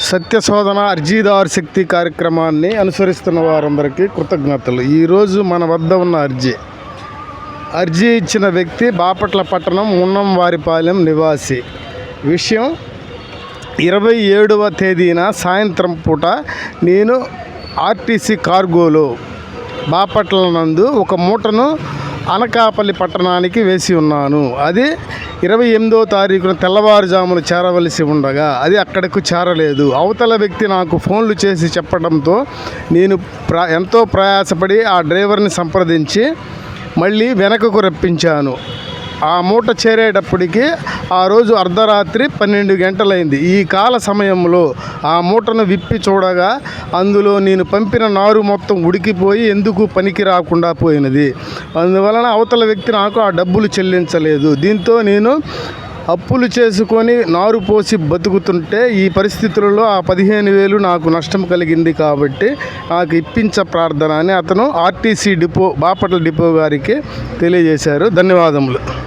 సత్యశోధన అర్జీదార్ శక్తి కార్యక్రమాన్ని అనుసరిస్తున్న వారందరికీ కృతజ్ఞతలు. ఈరోజు మన వద్ద ఉన్న అర్జీ. అర్జీ ఇచ్చిన వ్యక్తి బాపట్ల పట్టణం ఉన్నంవారిపాలెం నివాసి. విషయం ఇరవై ఏడవ తేదీన సాయంత్రం పూట నేను ఆర్టీసీ కార్గోలో బాపట్ల నందు ఒక మూటను అనకాపల్లి పట్టణానికి వేసి ఉన్నాను. అది ఇరవై ఎనిమిదో తారీఖున తెల్లవారుజామున చేరవలసి ఉండగా అది అక్కడకు చేరలేదు. అవతల వ్యక్తి నాకు ఫోన్లు చేసి చెప్పడంతో నేను ప్ర ఎంతో ప్రయాసపడి ఆ డ్రైవర్ని సంప్రదించి మళ్ళీ వెనకకు రప్పించాను. ఆ మూట చేరేటప్పటికి ఆ రోజు అర్ధరాత్రి పన్నెండు గంటలైంది. ఈ కాల సమయంలో ఆ మూటను విప్పి చూడగా అందులో నేను పంపిన నారు మొత్తం ఉడికిపోయి ఎందుకు పనికి రాకుండా పోయినది. అందువలన అవతల వ్యక్తి నాకు ఆ డబ్బులు చెల్లించలేదు. దీంతో నేను అప్పులు చేసుకొని నారు పోసి బతుకుతుంటే ఈ పరిస్థితులలో ఆ పదిహేను వేలు నాకు నష్టం కలిగింది కాబట్టి నాకు ఇప్పించ ప్రార్థన అని అతను ఆర్టీసీ డిపో బాపట్ల డిపో గారికి తెలియజేశారు. ధన్యవాదములు.